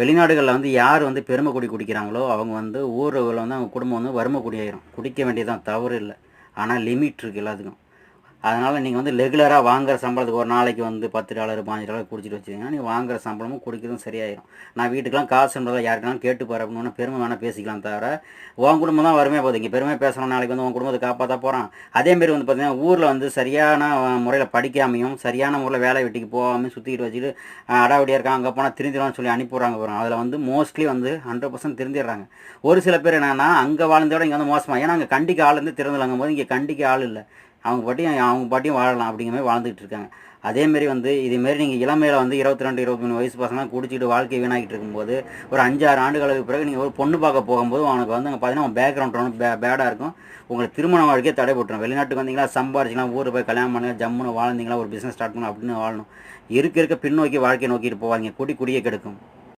வெளிநாடுகளில் வந்து யார் வந்து பெருமை குடி குடிக்கிறாங்களோ அவங்க வந்து ஊரில் வந்து அவங்க குடும்பம் வந்து வறுமை குடியாயிரும். குடிக்க வேண்டியதான் தவறு இல்லை. ஆனால் லிமிட் இருக்குது எல்லாத்துக்கும். அதனால் நீங்கள் வந்து ரெகுலராக வாங்குற சம்பளத்துக்கு ஒரு நாளைக்கு வந்து பத்து டாலர் பாஞ்சு டாலர் குடிச்சிட்டு வச்சுருந்தீங்கன்னா நீங்கள் வாங்குற சம்பளமும் குடிக்கிறதும் சரியாயிடும் நான் வீட்டுக்கெலாம் காசுன்றதை யாருக்கெல்லாம் கேட்டு பாரு ஒன்று பெருமை வேணால் பேசிக்கலாம் தவிர உன் குடும்பம் தான் வறுமையாக போகுது. இங்கே பெருமை பேசணும் நாளைக்கு வந்து உன் குடும்பத்தை காப்பாற்ற போகிறான் அதேமாரி வந்து பார்த்திங்கன்னா ஊரில் வந்து சரியான முறையில் படிக்காமையும் சரியான முறையில் வேலை வெட்டிக்கு போகாமல் சுற்றிக்கிட்டு வச்சுட்டு அடாவடியாக இருக்காங்க அங்கே போனால் திருந்திடலாம்னு சொல்லி அனுப்பிடுறாங்க போகிறோம் அதில் வந்து மோஸ்ட்லி வந்து ஹண்ட்ரட் பர்சன்ட் திருந்திடுறாங்க. ஒரு சில பேர் என்னென்னா அங்கே வாழ்ந்தோட இங்கே வந்து மோசமாக ஏன்னா அங்கே கண்டிக்கு ஆள் இருந்து திறந்துலாங்கும் போது இங்கே கண்டிக்கு ஆள் இல்லை. அவங்க பாட்டியும் அவங்க பாட்டியும் வாழலாம் அப்படிங்கிற மாதிரி வாழ்ந்துகிட்டு இருக்காங்க. அதேமாரி வந்து இதேமாரி நீங்கள் இளமையில் வந்து இருபத்தி ரெண்டு இருபத்தி மூணு வயசு பசங்களாம் குடிச்சிட்டு வாழ்க்கை வீணாக்கிட்டு இருக்கும்போது ஒரு அஞ்சாறு ஆண்டுகளுக்கு பிறகு நீங்கள் ஒரு பொண்ணு பார்க்க போகும்போது அவனுக்கு வந்து அங்கே பார்த்தீங்கன்னா பேக்ரவுண்ட் ரொம்ப பே பேடாக இருக்கும். உங்களுக்கு திருமண வாழ்க்கையே தடைபட்டுரும். வெளிநாட்டுக்கு வந்தீங்களா சம்பாரிச்சிக்கலாம் ஊர் போய் கல்யாணம் பண்ணுங்க ஜம்முன்னு வாழ்ந்தீங்களா ஒரு பிஸ்னஸ் ஸ்டார்ட் பண்ணணும் அப்படின்னு வாழணும். இருக்க இருக்க பின்னோக்கி வாழ்க்கையை நோக்கிட்டு போவாங்க குடி குடியே கெடுக்கும்.